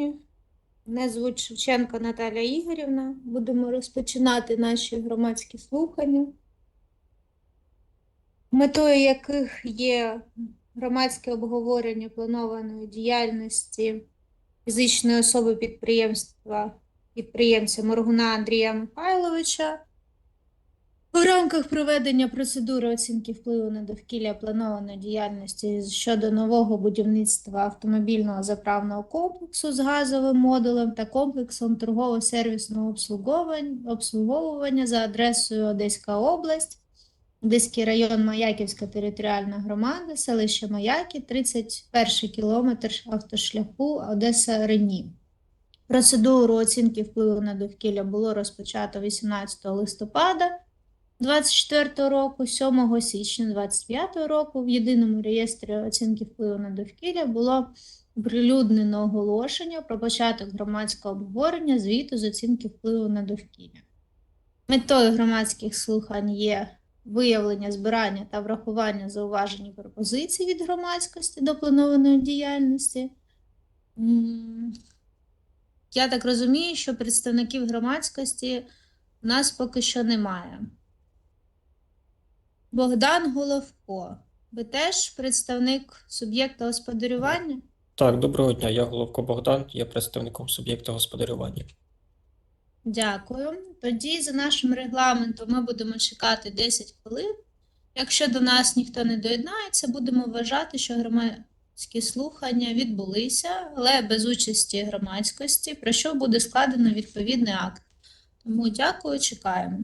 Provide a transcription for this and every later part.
присутні. Мене звуть Шевченко Наталя Ігорівна. Будемо розпочинати наші громадські слухання, метою яких є громадське обговорення планованої діяльності фізичної особи підприємства підприємця Моргуна Андрія Михайловича. У рамках проведення процедури оцінки впливу на довкілля планованої діяльності щодо нового будівництва автомобільного заправного комплексу з газовим модулем та комплексом торгово-сервісного обслуговування за адресою Одеська область, Одеський район Маяківська територіальна громада, селище Маяки, 31 кілометр автошляху Одеса Рені. Процедуру оцінки впливу на довкілля було розпочато 18 листопада 24 року, 7 січня 25 року в єдиному реєстрі оцінки впливу на довкілля було оприлюднено оголошення про початок громадського обговорення звіту з оцінки впливу на довкілля. Метою громадських слухань є виявлення, збирання та врахування зауважень і пропозицій від громадськості до планованої діяльності. Я так розумію, що представників громадськості у нас поки що немає. Богдан Головко. Ви теж представник суб'єкта господарювання? Так, доброго дня. Я Головко Богдан, є представником суб'єкта господарювання. Дякую. Тоді за нашим регламентом ми будемо чекати 10 хвилин. Якщо до нас ніхто не доєднається, будемо вважати, що громадські слухання відбулися, але без участі громадськості, про що буде складено відповідний акт. Тому дякую, чекаємо.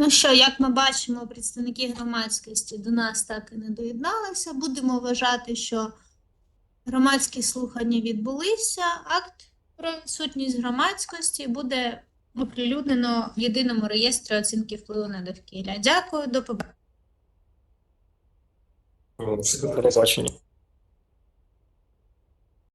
Ну що, як ми бачимо, представники громадськості до нас так і не доєдналися. Будемо вважати, що громадські слухання відбулися. Акт про відсутність громадськості буде оприлюднено в єдиному реєстрі оцінки впливу на довкілля. Дякую, до побачення. До побачення.